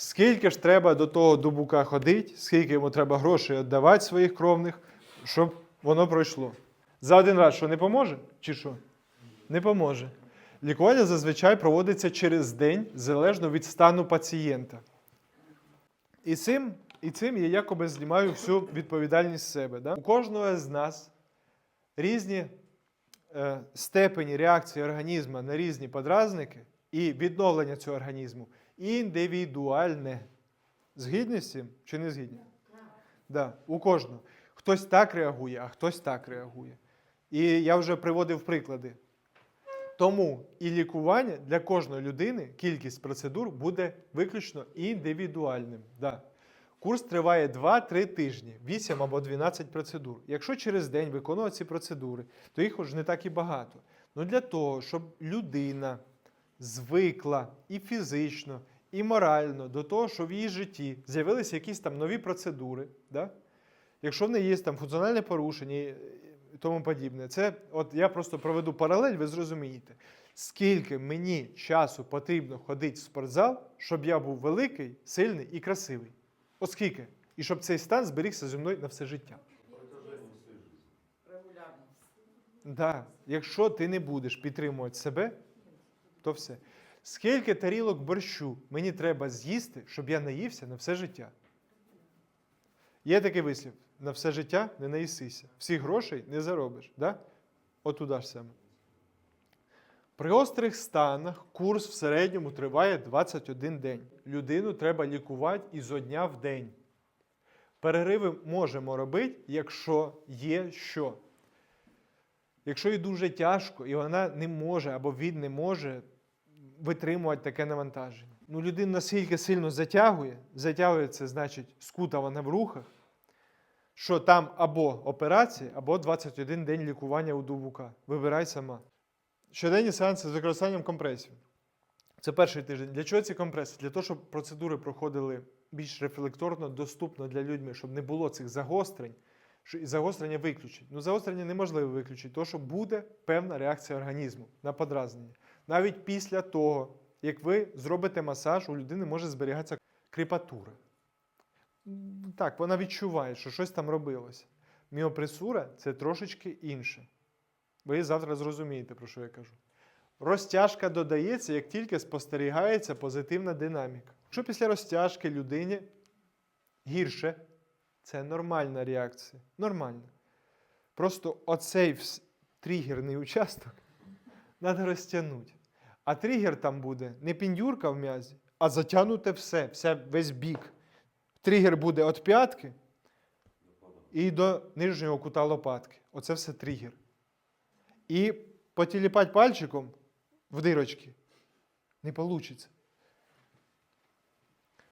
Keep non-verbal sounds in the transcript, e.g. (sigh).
Скільки ж треба до того дубука ходити, скільки йому треба грошей віддавати своїх кровних, щоб воно пройшло. За один раз що не поможе? Чи що? Не поможе. Лікування зазвичай проводиться через день, залежно від стану пацієнта. І цим, і цим я якоби знімаю всю відповідальність з себе. Да? У кожного з нас різні е, степені реакції організму на різні подразники і відновлення цього організму індивідуальне. Згідні чи не згідні? Да, у кожного. Хтось так реагує, а хтось так реагує. І я вже приводив приклади. Тому і лікування для кожної людини, кількість процедур буде виключно індивідуальним. Да. Курс триває 2-3 тижні, 8 або 12 процедур. Якщо через день виконувати ці процедури, то їх вже не так і багато. Ну для того, щоб людина звикла і фізично, і морально до того, що в її житті з'явилися якісь там нові процедури, да? якщо в неї є там функціональне порушення і тому подібне, це от я просто проведу паралель, ви зрозумієте, скільки мені часу потрібно ходити в спортзал, щоб я був великий, сильний і красивий. От скільки? І щоб цей стан зберігся зі мною на все життя. Да. Якщо ти не будеш підтримувати себе, то все. Скільки тарілок борщу мені треба з'їсти, щоб я наївся на все життя? Є такий вислів: на все життя не наїсися. Всіх грошей не заробиш. Да? Отуда ж саме. При острих станах курс в середньому триває 21 день. Людину треба лікувати ізо дня в день. Перериви можемо робити, якщо є що. Якщо їй дуже тяжко, і вона не може або він не може витримувати таке навантаження. Ну, людина настільки сильно затягує, затягує це значить скута вона в рухах, що там або операція, або 21 день лікування у дубука. Вибирай сама. Щоденні сеанси з використанням компресів. Це перший тиждень. Для чого ці компреси? Для того, щоб процедури проходили більш рефлекторно, доступно для людьми, щоб не було цих загострень, і загострення виключить. Ну, загострення неможливо виключити, тому що буде певна реакція організму на подразнення. Навіть після того, як ви зробите масаж, у людини може зберігатися кріпатура. Так, вона відчуває, що щось там робилося. Міопресура це трошечки інше. Ви завтра зрозумієте, про що я кажу. Розтяжка додається, як тільки спостерігається позитивна динаміка. Якщо після розтяжки людині гірше, це нормальна реакція. Нормальна. Просто оцей тригерний участок (laughs) треба розтягнути. А тригер там буде не піндюрка в м'язі, а затягнуте все, все, весь бік. Тригер буде від п'ятки і до нижнього кута лопатки. Оце все тригер. І потіліпати пальчиком в дирочки не вийде.